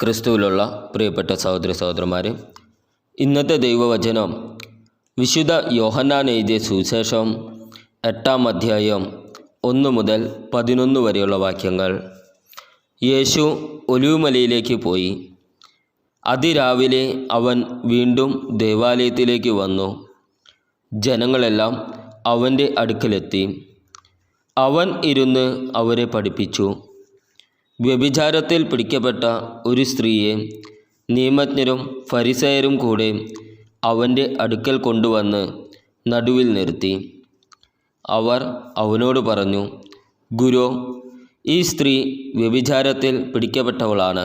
ക്രിസ്തുവിലുള്ള പ്രിയപ്പെട്ട സഹോദര സഹോദരന്മാരെ ഇന്നത്തെ ദൈവവചനം വിശുദ്ധ യോഹന്നാൻ എഴുതിയ സുവിശേഷം എട്ടാം അധ്യായം ഒന്ന് മുതൽ പതിനൊന്ന് വരെയുള്ള വാക്യങ്ങൾ. യേശു ഒലിവുമലയിലേക്ക് പോയി. അതിരാവിലെ അവൻ വീണ്ടും ദേവാലയത്തിലേക്ക് വന്നു. ജനങ്ങളെല്ലാം അവന്റെ അടുക്കലെത്തി. അവൻ ഇരുന്ന് അവരെ പഠിപ്പിച്ചു. വ്യഭിചാരത്തിൽ പിടിക്കപ്പെട്ട ഒരു സ്ത്രീയെ നിയമജ്ഞരും ഫരിസയരും കൂടെ അവന്റെ അടുക്കൽ കൊണ്ടുവന്ന് നടുവിൽ നിർത്തി. അവർ അവനോട് പറഞ്ഞു ഗുരു ഈ സ്ത്രീ വ്യഭിചാരത്തിൽ പിടിക്കപ്പെട്ടവളാണ്.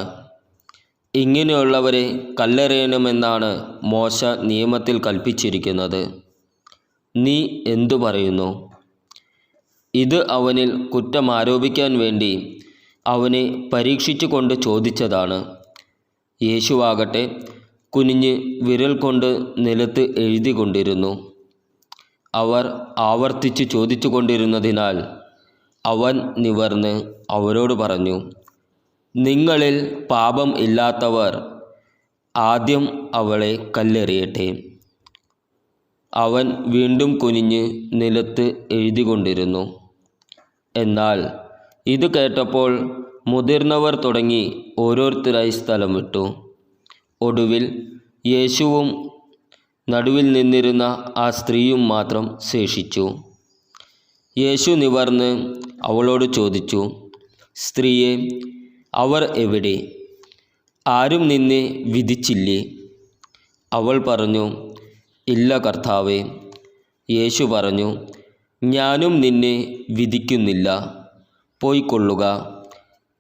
ഇങ്ങനെയുള്ളവരെ കല്ലെറിയണമെന്നാണ് മോശ നിയമത്തിൽ കൽപ്പിച്ചിരിക്കുന്നത്. നീ എന്തു പറയുന്നു? ഇത് അവനിൽ കുറ്റം ആരോപിക്കാൻ വേണ്ടി അവനെ പരീക്ഷിച്ചുകൊണ്ട് ചോദിച്ചതാണ്. യേശുവാകട്ടെ കുനിഞ്ഞ് വിരൽ കൊണ്ട് നിലത്ത് എഴുതിക്കൊണ്ടിരുന്നു. അവർ ആവർത്തിച്ച് ചോദിച്ചു കൊണ്ടിരുന്നതിനാൽ അവൻ നിവർന്ന് അവരോട് പറഞ്ഞു നിങ്ങളിൽ പാപം ഇല്ലാത്തവർ ആദ്യം അവളെ കല്ലെറിയട്ടെ അവൻ വീണ്ടും കുനിഞ്ഞ് നിലത്ത് എഴുതിക്കൊണ്ടിരുന്നു. എന്നാൽ ഇത് കേട്ടപ്പോൾ മുതിർന്നവർ തുടങ്ങി ഓരോരുത്തരായി സ്ഥലം വിട്ടു. ഒടുവിൽ യേശുവും നടുവിൽ നിന്നിരുന്ന ആ സ്ത്രീയും മാത്രം ശേഷിച്ചു. യേശു നിവർന്ന് അവളോട് ചോദിച്ചു സ്ത്രീയെ അവർ എവിടെ? ആരും നിന്നെ വിധിച്ചില്ലേ? അവൾ പറഞ്ഞു ഇല്ല കർത്താവേ. യേശു പറഞ്ഞു ഞാനും നിന്നെ വിധിക്കുന്നില്ല. പോയിക്കൊള്ളുക.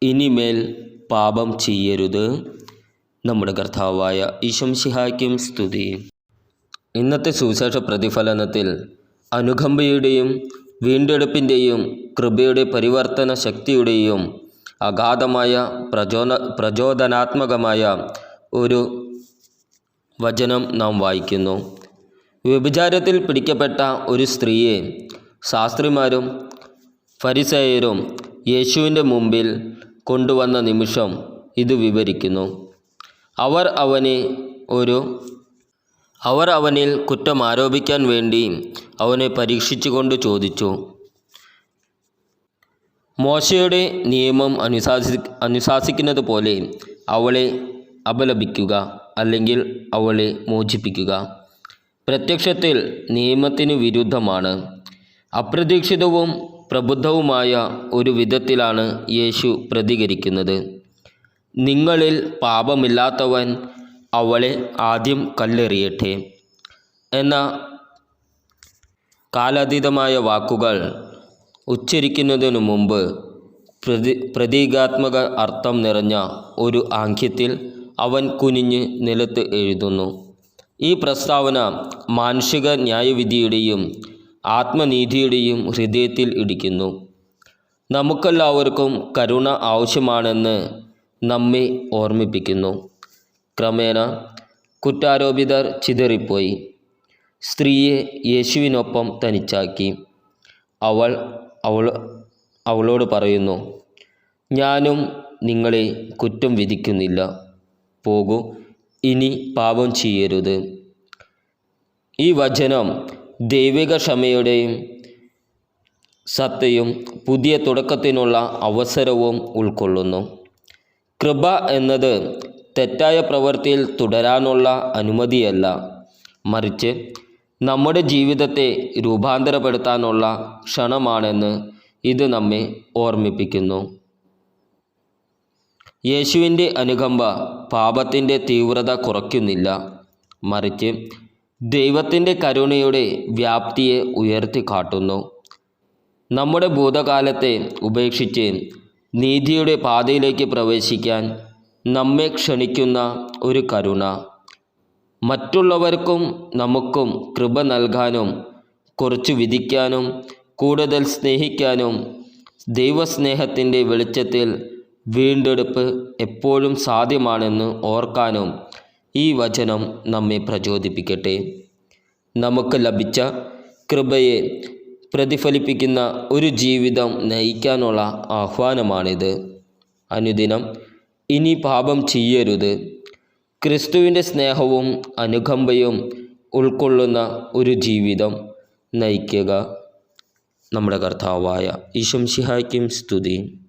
ഇനിമേൽ പാപം ചെയ്യരുത്. നമ്മുടെ കർത്താവായ ഈശംസിഹായ്ക്കും സ്തുതി. ഇന്നത്തെ സുവിശേഷ പ്രതിഫലനത്തിൽ അനുകമ്പയുടെയും വീണ്ടെടുപ്പിന്റെയും കൃപയുടെ പരിവർത്തന ശക്തിയുടെയും അഗാധമായ പ്രചോദ പ്രചോദനാത്മകമായ ഒരു വചനം നാം വായിക്കുന്നു. വ്യഭിചാരത്തിൽ പിടിക്കപ്പെട്ട ഒരു സ്ത്രീയെ ശാസ്ത്രിമാരും ഫരിസയരും യേശുവിന്റെ മുമ്പിൽ കൊണ്ടുവന്ന നിമിഷം ഇത് വിവരിക്കുന്നു. അവർ അവന് ഒരു അവർ അവനിൽ കുറ്റം ആരോപിക്കാൻ വേണ്ടി അവനെ പരീക്ഷിച്ചുകൊണ്ട് ചോദിച്ചു. മോശയുടെ നിയമം അനുശാസി അനുശാസിക്കുന്നത് പോലെ അവളെ അപലപിക്കുക അല്ലെങ്കിൽ അവളെ മോചിപ്പിക്കുക. പ്രത്യക്ഷത്തിൽ നിയമത്തിന് വിരുദ്ധമാണ്. അപ്രതീക്ഷിതവും പ്രബുദ്ധവുമായ ഒരു വിധത്തിലാണ് യേശു പ്രതികരിക്കുന്നത്. നിങ്ങളിൽ പാപമില്ലാത്തവൻ അവളെ ആദ്യം കല്ലെറിയട്ടെ. എന്ന കാലാതീതമായ വാക്കുകൾ ഉച്ചരിക്കുന്നതിനു മുമ്പ് പ്രതി പ്രതീകാത്മക അർത്ഥം നിറഞ്ഞ ഒരു ആംഗ്യത്തിൽ അവൻ കുനിഞ്ഞ് നിലത്ത് എഴുതുന്നു. ഈ പ്രസ്താവന മാനുഷിക ന്യായവിധിയുടെയും ആത്മനീതിയുടെയും ഹൃദയത്തിൽ ഇടിക്കുന്നു. നമുക്കെല്ലാവർക്കും കരുണ ആവശ്യമാണെന്ന് നമ്മെ ഓർമ്മിപ്പിക്കുന്നു. ക്രമേണ കുറ്റാരോപിതർ ചിതറിപ്പോയി. സ്ത്രീയെ യേശുവിനൊപ്പം തനിച്ചാക്കി. അവൾ അവൾ അവളോട് പറയുന്നു ഞാനും നിങ്ങളെ കുറ്റം വിധിക്കുന്നില്ല. പോകൂ ഇനി പാപം ചെയ്യരുത്. ഈ വചനം ദൈവിക ക്ഷമയുടെയും സത്തയും പുതിയ തുടക്കത്തിനുള്ള അവസരവും ഉൾക്കൊള്ളുന്നു. കൃപ എന്നത് തെറ്റായ പ്രവൃത്തിയിൽ തുടരാനുള്ള അനുമതിയല്ല. മറിച്ച് നമ്മുടെ ജീവിതത്തെ രൂപാന്തരപ്പെടുത്താനുള്ള ക്ഷണമാണെന്ന് ഇത് നമ്മെ ഓർമ്മിപ്പിക്കുന്നു. യേശുവിന്റെ അനുകമ്പ പാപത്തിന്റെ തീവ്രത കുറയ്ക്കുന്നില്ല. മറിച്ച് ദൈവത്തിന്റെ കരുണയുടെ വ്യാപ്തിയെ ഉയർത്തി കാട്ടുന്നു. നമ്മുടെ ഭൂതകാലത്തെ ഉപേക്ഷിച്ച് നീതിയുടെ പാതയിലേക്ക് പ്രവേശിക്കാൻ നമ്മെ ക്ഷണിക്കുന്ന ഒരു കരുണ. മറ്റുള്ളവർക്കും നമുക്കും കൃപ നൽകാനും കുറച്ച് വിധിക്കാനും കൂടുതൽ സ്നേഹിക്കാനും ദൈവസ്നേഹത്തിന്റെ വെളിച്ചത്തിൽ വീണ്ടെടുപ്പ് എപ്പോഴും സാധ്യമാണെന്ന് ഓർക്കാനും ഈ വചനം നമ്മെ പ്രചോദിപ്പിക്കട്ടെ. നമുക്ക് ലഭിച്ച കൃപയെ പ്രതിഫലിപ്പിക്കുന്ന ഒരു ജീവിതം നയിക്കാനുള്ള ആഹ്വാനമാണിത്. അനുദിനം ഇനി പാപം ചെയ്യരുത്. ക്രിസ്തുവിന്റെ സ്നേഹവും അനുകമ്പയും ഉൾക്കൊള്ളുന്ന ഒരു ജീവിതം നയിക്കുക. നമ്മുടെ കർത്താവായ ഈശംഷിഹായ്ക്കും സ്തുതി.